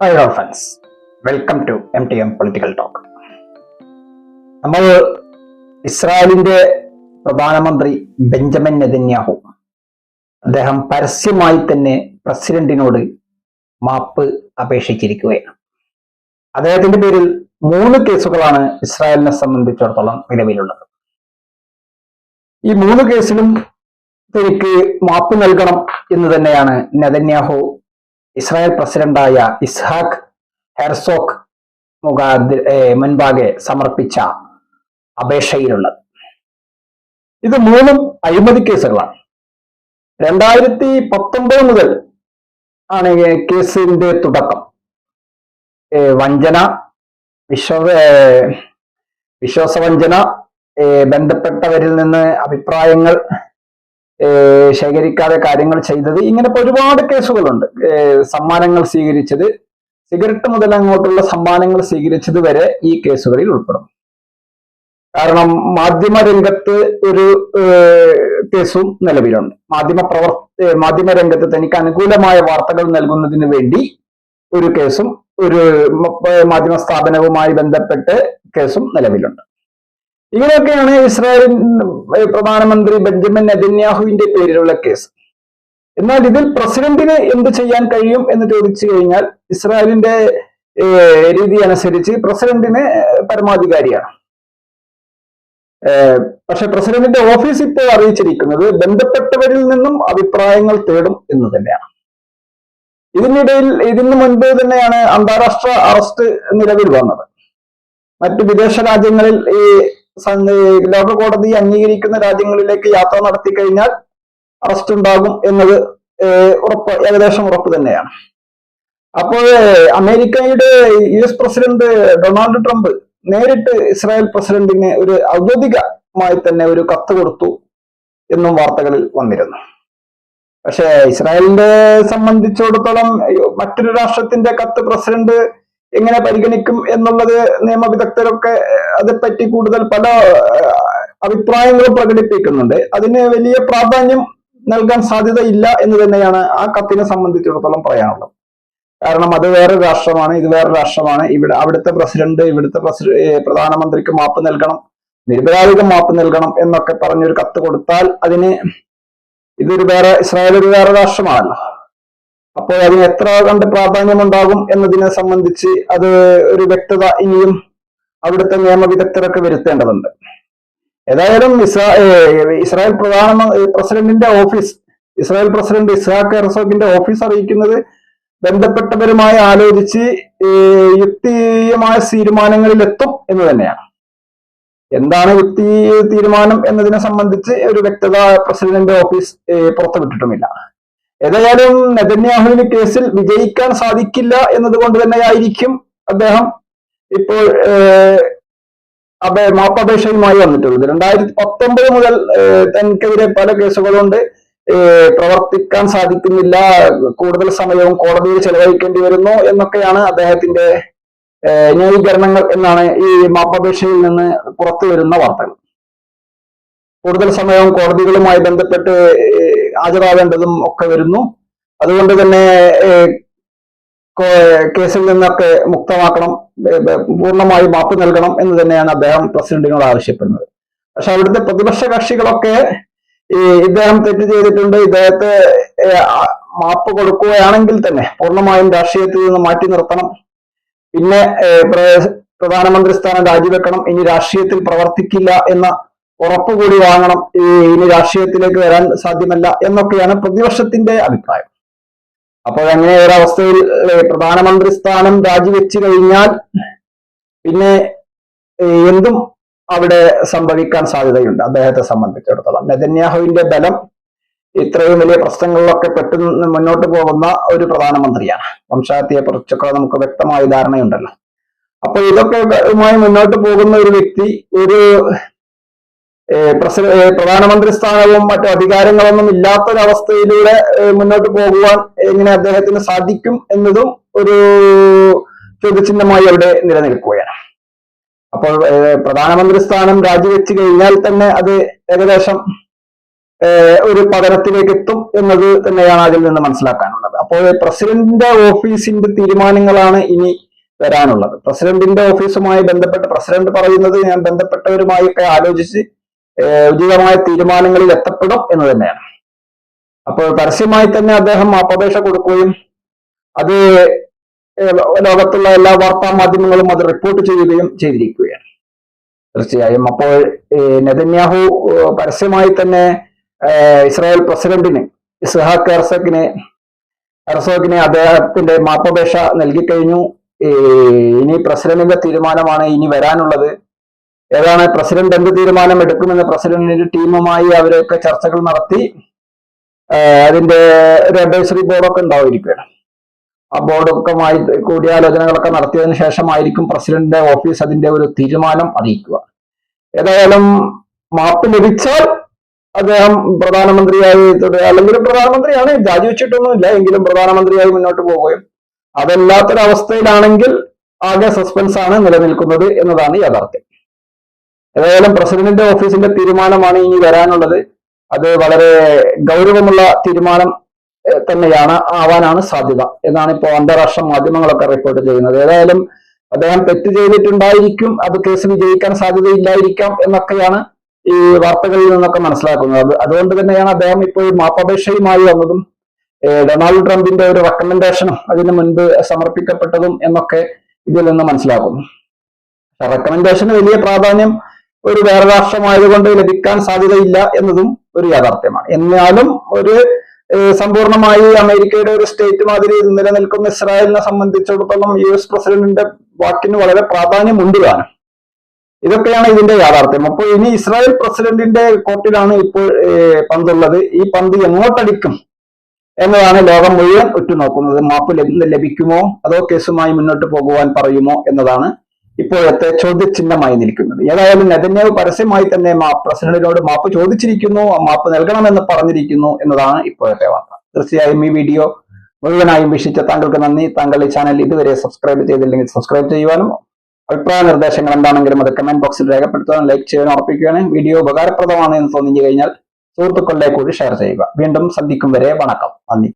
Hello friends welcome to M T M political talk നമ്മൾ ഇസ്രായേലിന്റെ പ്രധാനമന്ത്രി ബെഞ്ചമിൻ നെതന്യാഹു അദ്ദേഹം പരസ്യമായി തന്നെ പ്രസിഡന്റിനോട് മാപ്പ് അപേക്ഷിച്ചിരിക്കുകയാണ്. അദ്ദേഹത്തിന്റെ പേരിൽ മൂന്ന് കേസുകളാണ് ഇസ്രായേലിനെ സംബന്ധിച്ചിടത്തോളം നിലവിലുള്ളത്. ഈ മൂന്ന് കേസിലും തനിക്ക് മാപ്പ് നൽകണം എന്ന് തന്നെയാണ് നെതന്യാഹു ഇസ്രായേൽ പ്രസിഡന്റായ ഇസ്ഹാഖ് ഹെർസോക്ക് മുഖാദ് മുൻപാകെ സമർപ്പിച്ച അപേക്ഷയിലുള്ളത്. ഇത് മൂന്നും അഴിമതി കേസുകളാണ്. രണ്ടായിരത്തി പത്തൊമ്പത് മുതൽ ആണ് കേസിന്റെ തുടക്കം. വഞ്ചന വിശ്വ വിശ്വാസവഞ്ചന ബന്ധപ്പെട്ടവരിൽ നിന്ന് അഭിപ്രായങ്ങൾ ശേഖരിക്കാതെ കാര്യങ്ങൾ ചെയ്തത്. ഇങ്ങനെ ഒരുപാട് കേസുകളുണ്ട്. സമ്മാനങ്ങൾ സ്വീകരിച്ചത് സിഗരറ്റ് മുതൽ അങ്ങോട്ടുള്ള സമ്മാനങ്ങൾ സ്വീകരിച്ചത് വരെ ഈ കേസുകളിൽ ഉൾപ്പെടും. കാരണം മാധ്യമ രംഗത്ത് ഒരു കേസും നിലവിലുണ്ട്. മാധ്യമ പ്രവർത്ത മാധ്യമ രംഗത്ത് തനിക്ക് അനുകൂലമായ വാർത്തകൾ നൽകുന്നതിന് വേണ്ടി ഒരു കേസും ഒരു മാധ്യമ സ്ഥാപനവുമായി ബന്ധപ്പെട്ട് കേസും നിലവിലുണ്ട്. ഇങ്ങനെയൊക്കെയാണ് ഇസ്രായേലിൻ പ്രധാനമന്ത്രി ബെഞ്ചമിൻ നെതന്യാഹുവിന്റെ പേരിലുള്ള കേസ്. എന്നാൽ ഇതിൽ പ്രസിഡന്റിന് എന്ത് ചെയ്യാൻ കഴിയും എന്ന് ചോദിച്ചു കഴിഞ്ഞാൽ ഇസ്രായേലിന്റെ രീതി അനുസരിച്ച് പ്രസിഡന്റിന് പരമാധികാരിയാണ്. പക്ഷെ പ്രസിഡന്റിന്റെ ഓഫീസ് ഇപ്പോൾ അറിയിച്ചിരിക്കുന്നത് ബന്ധപ്പെട്ടവരിൽ നിന്നും അഭിപ്രായങ്ങൾ തേടും എന്ന് തന്നെയാണ്. ഇതിനിടയിൽ ഇതിന് മുൻപ് തന്നെയാണ് അന്താരാഷ്ട്ര അറസ്റ്റ് നിലവിൽ വന്നത്. മറ്റു വിദേശ രാജ്യങ്ങളിൽ ഈ സ- ഈ ലോക കോടതി അംഗീകരിക്കുന്ന രാജ്യങ്ങളിലേക്ക് യാത്ര നടത്തി കഴിഞ്ഞാൽ അറസ്റ്റ് ഉണ്ടാകും എന്നത് ഉറപ്പ് ഏകദേശം ഉറപ്പ് തന്നെയാണ്. അപ്പോൾ അമേരിക്കയുടെ U S president Donald Trump നേരിട്ട് ഇസ്രായേൽ പ്രസിഡന്റിന് ഒരു ഔദ്യോഗികമായി തന്നെ ഒരു കത്ത് കൊടുത്തു എന്നും വാർത്തകളിൽ വന്നിരുന്നു. പക്ഷേ ഇസ്രായേലിനെ സംബന്ധിച്ചിടത്തോളം മറ്റൊരു രാഷ്ട്രത്തിന്റെ കത്ത് പ്രസിഡന്റ് എങ്ങനെ പരിഗണിക്കും എന്നുള്ളത് നിയമവിദഗ്ധരൊക്കെ അതേപ്പറ്റി കൂടുതൽ പല അഭിപ്രായങ്ങളും പ്രകടിപ്പിക്കുന്നുണ്ട്. അതിന് വലിയ പ്രാധാന്യം നൽകാൻ സാധ്യതയില്ല എന്ന് തന്നെയാണ് ആ കത്തിനെ സംബന്ധിച്ചിടത്തോളം പറയാനുള്ളത്. കാരണം അത് വേറെ രാഷ്ട്രമാണ് ഇത് വേറെ രാഷ്ട്രമാണ്. ഇവിടെ അവിടുത്തെ പ്രസിഡന്റ് ഇവിടുത്തെ പ്രധാനമന്ത്രിക്ക് മാപ്പ് നൽകണം നിരപരാധികം മാപ്പ് നൽകണം എന്നൊക്കെ പറഞ്ഞൊരു കത്ത് കൊടുത്താൽ അതിന് ഇതൊരു വേറെ ഇസ്രായേൽ ഒരു വേറെ രാഷ്ട്രമാണല്ലോ. അപ്പോൾ അതിന് എത്ര കണ്ട് പ്രാധാന്യം ഉണ്ടാകും എന്നതിനെ സംബന്ധിച്ച് അത് ഒരു വ്യക്തത ഇനിയും അവിടുത്തെ നിയമവിദഗ്ധരൊക്കെ വരുത്തേണ്ടതുണ്ട്. ഏതായാലും ഇസ്രാ ഇസ്രായേൽ പ്രധാന പ്രസിഡന്റിന്റെ ഓഫീസ് ഇസ്രായേൽ പ്രസിഡന്റ് ഇസ്ഹാഖ് ഹെർസോഗിന്റെ ഓഫീസ് അറിയിക്കുന്നത് ബന്ധപ്പെട്ടവരുമായി ആലോചിച്ച് യുക്തിയമായ തീരുമാനങ്ങളിൽ എത്തും എന്ന് തന്നെയാണ്. എന്താണ് യുക്തി തീരുമാനം എന്നതിനെ സംബന്ധിച്ച് ഒരു വ്യക്തത പ്രസിഡന്റിന്റെ ഓഫീസ് പുറത്തുവിട്ടിട്ടുമില്ല. ഏതായാലും നെതന്യാഹുവിന് കേസിൽ വിജയിക്കാൻ സാധിക്കില്ല എന്നതുകൊണ്ട് തന്നെയായിരിക്കും അദ്ദേഹം ഇപ്പോൾ അപേ മാപ്പപേക്ഷയുമായി വന്നിട്ടുള്ളത്. രണ്ടായിരത്തി പത്തൊമ്പത് മുതൽ തനിക്കെതിരെ പല കേസുകളുണ്ട്. പ്രവർത്തിക്കാൻ സാധിക്കുന്നില്ല. കൂടുതൽ സമയവും കോടതിയിൽ ചെലവഴിക്കേണ്ടി വരുന്നു എന്നൊക്കെയാണ് അദ്ദേഹത്തിന്റെ ന്യായീകരണങ്ങൾ എന്നാണ് ഈ മാപ്പപേക്ഷയിൽ നിന്ന് പുറത്തു വരുന്ന വാർത്തകൾ. കൂടുതൽ സമയവും കോടതികളുമായി ബന്ധപ്പെട്ട് ഹാജരാവേണ്ടതും ഒക്കെ വരുന്നു. അതുകൊണ്ട് തന്നെ കേസിൽ നിന്നൊക്കെ മുക്തമാക്കണം പൂർണമായി മാപ്പ് നൽകണം എന്ന് തന്നെയാണ് അദ്ദേഹം പ്രസിഡന്റിനോട് ആവശ്യപ്പെടുന്നത്. പക്ഷെ അവിടുത്തെ പ്രതിപക്ഷ കക്ഷികളൊക്കെ ഈ ഇദ്ദേഹം തെറ്റ് ചെയ്തിട്ടുണ്ട് ഇദ്ദേഹത്തെ മാപ്പ് കൊടുക്കുകയാണെങ്കിൽ തന്നെ പൂർണമായും രാഷ്ട്രീയത്തിൽ നിന്ന് മാറ്റി നിർത്തണം. പിന്നെ പ്രധാനമന്ത്രി സ്ഥാനം രാജിവെക്കണം. ഇനി രാഷ്ട്രീയത്തിൽ പ്രവർത്തിക്കില്ല എന്ന ഉറപ്പ് കൂടി വാങ്ങണം. ഇനി രാഷ്ട്രീയത്തിലേക്ക് വരാൻ സാധ്യമല്ല എന്നൊക്കെയാണ് പ്രതിപക്ഷത്തിന്റെ അഭിപ്രായം. അപ്പോൾ അങ്ങനെ ഒരവസ്ഥയിൽ പ്രധാനമന്ത്രി സ്ഥാനം രാജിവെച്ചു കഴിഞ്ഞാൽ പിന്നെ എന്തും അവിടെ സംഭവിക്കാൻ സാധ്യതയുണ്ട് അദ്ദേഹത്തെ സംബന്ധിച്ചിടത്തോളം. നെതന്യാഹുവിന്റെ ബലം ഇത്രയും വലിയ പ്രശ്നങ്ങളിലൊക്കെ പെട്ടു മുന്നോട്ട് പോകുന്ന ഒരു പ്രധാനമന്ത്രിയാണ്. വംശാത്തിയെ കുറിച്ചൊക്കെ നമുക്ക് വ്യക്തമായ ധാരണയുണ്ടല്ലോ. അപ്പൊ ഇതൊക്കെ മുന്നോട്ട് പോകുന്ന ഒരു വ്യക്തി ഒരു പ്രധാനമന്ത്രി സ്ഥാനവും മറ്റു അധികാരങ്ങളൊന്നും ഇല്ലാത്ത ഒരവസ്ഥയിലൂടെ മുന്നോട്ട് പോകുവാൻ എങ്ങനെ അദ്ദേഹത്തിന് സാധിക്കും എന്നതും ഒരു ചോദ്യചിഹ്നമായി അവിടെ നിലനിൽക്കുകയാണ്. അപ്പോൾ പ്രധാനമന്ത്രി സ്ഥാനം രാജിവെച്ച് കഴിഞ്ഞാൽ തന്നെ അത് ഏകദേശം ഒരു പതനത്തിലേക്ക് എത്തും എന്നത് തന്നെയാണ് അതിൽ നിന്ന് മനസ്സിലാക്കാനുള്ളത്. അപ്പോൾ പ്രസിഡന്റിന്റെ ഓഫീസിന്റെ തീരുമാനങ്ങളാണ് ഇനി വരാനുള്ളത്. പ്രസിഡന്റിന്റെ ഓഫീസുമായി ബന്ധപ്പെട്ട് പ്രസിഡന്റ് പറയുന്നത് ഞാൻ ബന്ധപ്പെട്ടവരുമായി ഒക്കെ ആലോചിച്ച് ഉചിതമായ തീരുമാനങ്ങളിൽ എത്തപ്പെടും എന്ന് തന്നെയാണ്. അപ്പോൾ പരസ്യമായി തന്നെ അദ്ദേഹം അപേക്ഷ കൊടുക്കുകയും അത് ലോകത്തുള്ള എല്ലാ വാർത്താ മാധ്യമങ്ങളും അത് റിപ്പോർട്ട് ചെയ്യുകയും ചെയ്തിരിക്കുകയാണ്. തീർച്ചയായും. അപ്പോൾ നെതന്യാഹു പരസ്യമായി തന്നെ ഇസ്രായേൽ പ്രസിഡന്റിന് ഇസ്ഹാഖ് ഹെർസക്കിനെ ഹെർസോക്കിനെ അദ്ദേഹത്തിന്റെ മാപ്പപേക്ഷ നൽകിക്കഴിഞ്ഞു. ഇനി പ്രസിഡന്റിന്റെ തീരുമാനമാണ് ഇനി വരാനുള്ളത്. ഏതാണ് പ്രസിഡന്റ് എന്ത് തീരുമാനം എടുക്കുമെന്ന് പ്രസിഡന്റിന്റെ ടീമുമായി അവരൊക്കെ ചർച്ചകൾ നടത്തി അതിന്റെ ഒരു അഡ്വൈസറി ബോർഡൊക്കെ ഉണ്ടാവുമായിരിക്കുകയാണ് ആ ബോർഡൊക്കെ കൂടിയാലോചനകളൊക്കെ നടത്തിയതിനു ശേഷമായിരിക്കും പ്രസിഡന്റിന്റെ ഓഫീസ് അതിന്റെ ഒരു തീരുമാനം അറിയിക്കുക. ഏതായാലും മാപ്പ് ലഭിച്ചാൽ അദ്ദേഹം പ്രധാനമന്ത്രിയായി അല്ലെങ്കിൽ പ്രധാനമന്ത്രിയാണ് രാജിവെച്ചിട്ടൊന്നുമില്ല എങ്കിലും പ്രധാനമന്ത്രിയായി മുന്നോട്ട് പോവുകയും അതല്ലാത്തൊരവസ്ഥയിലാണെങ്കിൽ ആകെ സസ്പെൻസ് ആണ് നിലനിൽക്കുന്നത് എന്നതാണ് യാഥാർത്ഥ്യം. ഏതായാലും പ്രസിഡന്റിന്റെ ഓഫീസിന്റെ തീരുമാനമാണ് ഇനി വരാനുള്ളത്. അത് വളരെ ഗൗരവമുള്ള തീരുമാനം തന്നെയാണ് ആവാനാണ് സാധ്യത എന്നാണ് ഇപ്പോൾ അന്താരാഷ്ട്ര മാധ്യമങ്ങളൊക്കെ റിപ്പോർട്ട് ചെയ്യുന്നത്. ഏതായാലും അദ്ദേഹം തെറ്റ് ചെയ്തിട്ടുണ്ടായിരിക്കും അത് കേസ് വിജയിക്കാൻ സാധ്യതയില്ലായിരിക്കാം എന്നൊക്കെയാണ് ഈ വാർത്തകളിൽ നിന്നൊക്കെ മനസ്സിലാക്കുന്നത്. അത് അതുകൊണ്ട് തന്നെയാണ് അദ്ദേഹം ഇപ്പോൾ മാപ്പപേക്ഷയുമായി വന്നതും ഡൊണാൾഡ് ട്രംപിന്റെ ഒരു റെക്കമെൻഡേഷനും അതിന് മുൻപ് സമർപ്പിക്കപ്പെട്ടതും എന്നൊക്കെ ഇതിൽ നിന്ന് മനസ്സിലാക്കുന്നു റെക്കമെൻഡേഷന് വലിയ പ്രാധാന്യം ഒരു വേറെ രാഷ്ട്രമായതുകൊണ്ട് ലഭിക്കാൻ സാധ്യതയില്ല എന്നതും ഒരു യാഥാർത്ഥ്യമാണ്. എന്നാലും ഒരു സമ്പൂർണമായി അമേരിക്കയുടെ ഒരു സ്റ്റേറ്റ് മാതിരി നിലനിൽക്കുന്ന ഇസ്രായേലിനെ സംബന്ധിച്ചിടത്തോളം യു എസ് പ്രസിഡന്റിന്റെ വാക്കിന് വളരെ പ്രാധാന്യമുണ്ട് താനും. ഇതൊക്കെയാണ് ഇതിന്റെ യാഥാർത്ഥ്യം. അപ്പോൾ ഇനി ഇസ്രായേൽ പ്രസിഡന്റിന്റെ കോർട്ടിലാണ് ഇപ്പോൾ പന്തുള്ളത്. ഈ പന്ത് എങ്ങോട്ടടിക്കും എന്നതാണ് ലോകം മുഴുവൻ ഉറ്റുനോക്കുന്നത്. മാപ്പ് ലഭി- ലഭിക്കുമോ? അതോ കേസുമായി മുന്നോട്ട് പോകുവാൻ പറയുമോ എന്നതാണ് ഇപ്പോഴത്തെ ചോദ്യചിഹ്നമായി നിൽക്കുന്നത്. ഏതായാലും നെതന്യാവ് പരസ്യമായി തന്നെ പ്രസിഡന്റിനോട് മാപ്പ് ചോദിച്ചിരിക്കുന്നു ആ മാപ്പ് നൽകണമെന്ന് പറഞ്ഞിരിക്കുന്നു എന്നതാണ് ഇപ്പോഴത്തെ വാർത്ത. തീർച്ചയായും ഈ വീഡിയോ മുഴുവനായും വീക്ഷിച്ച താങ്കൾക്ക് നന്ദി. താങ്കൾ ഈ ചാനൽ ഇതുവരെ സബ്സ്ക്രൈബ് ചെയ്തില്ലെങ്കിൽ സബ്സ്ക്രൈബ് ചെയ്യുവാനും അഭിപ്രായ നിർദ്ദേശങ്ങൾ എന്താണെങ്കിലും അത് കമന്റ് ബോക്സിൽ രേഖപ്പെടുത്താനും ലൈക്ക് ചെയ്യാനും ഉറപ്പിക്കുകയാണ് വീഡിയോ ഉപകാരപ്രദമാണ് എന്ന് തോന്നി കഴിഞ്ഞാൽ സുഹൃത്തുക്കളിലേക്ക് കൂടി ഷെയർ ചെയ്യുക. വീണ്ടും സന്ധിക്കും വരെ വണക്കം. നന്ദി.